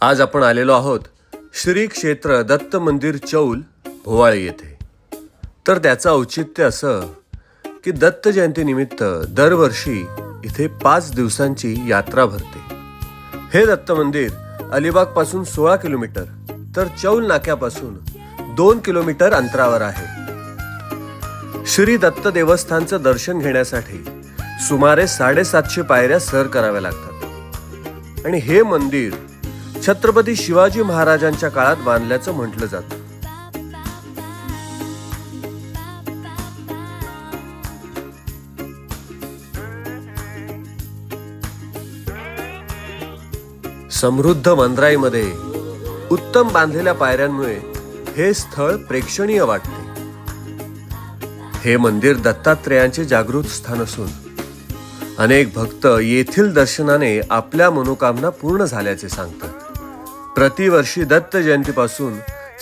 आज आपण आलेलो आहोत श्री क्षेत्र दत्त मंदिर चौल भोवाळे येथे. तर त्याचं औचित्य असं की दत्त जयंतीनिमित्त दरवर्षी इथे पाच दिवसांची यात्रा भरते. हे दत्त मंदिर अलिबागपासून सोळा किलोमीटर तर चौल नाक्यापासून दोन किलोमीटर अंतरावर आहे. श्री दत्त देवस्थानचं दर्शन घेण्यासाठी सुमारे साडेसातशे पायऱ्या सर कराव्या लागतात. आणि हे मंदिर छत्रपती शिवाजी महाराजांच्या काळात बांधल्याचं म्हटलं जातं. समृद्ध मंदराईमध्ये उत्तम बांधलेल्या पायऱ्यांमुळे हे स्थळ प्रेक्षणीय वाटते. हे मंदिर दत्तात्रेयांचे जागृत स्थान असून अनेक भक्त येथील दर्शनाने आपल्या मनोकामना पूर्ण झाल्याचे सांगतात. प्रतिवर्षी दत्त जयंतीपासून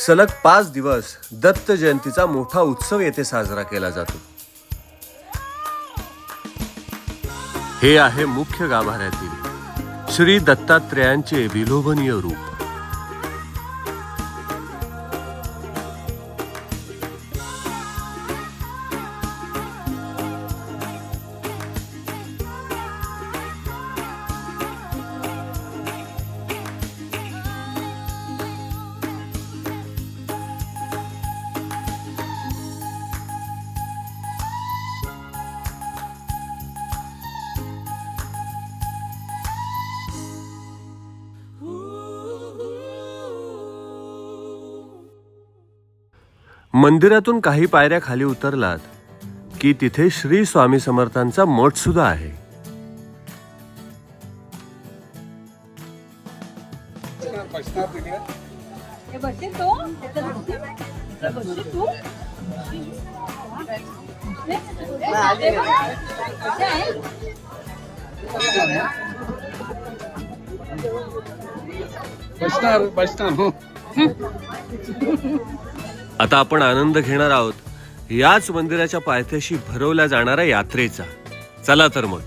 सलग पाच दिवस दत्त जयंतीचा मोठा उत्सव येथे साजरा केला जातो. हे आहे मुख्य गाभाऱ्यातील श्री दत्तात्रेयांचे विलोभनीय रूप. मंदिरातून काही पायऱ्या खाली उतरलात की तिथे श्री स्वामी समर्थांचा मठ सुद्धा आहे? बसणार बसणार हो. आता आपण आनंद घेणार आहोत. याच मंदिराच्या पायथ्याशी भरवल्या जाणाऱ्या यात्रेचा. चला तर मग.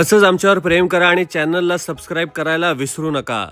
असंच आमच्यावर प्रेम करा आणि चॅनलला सबस्क्राईब करायला विसरू नका.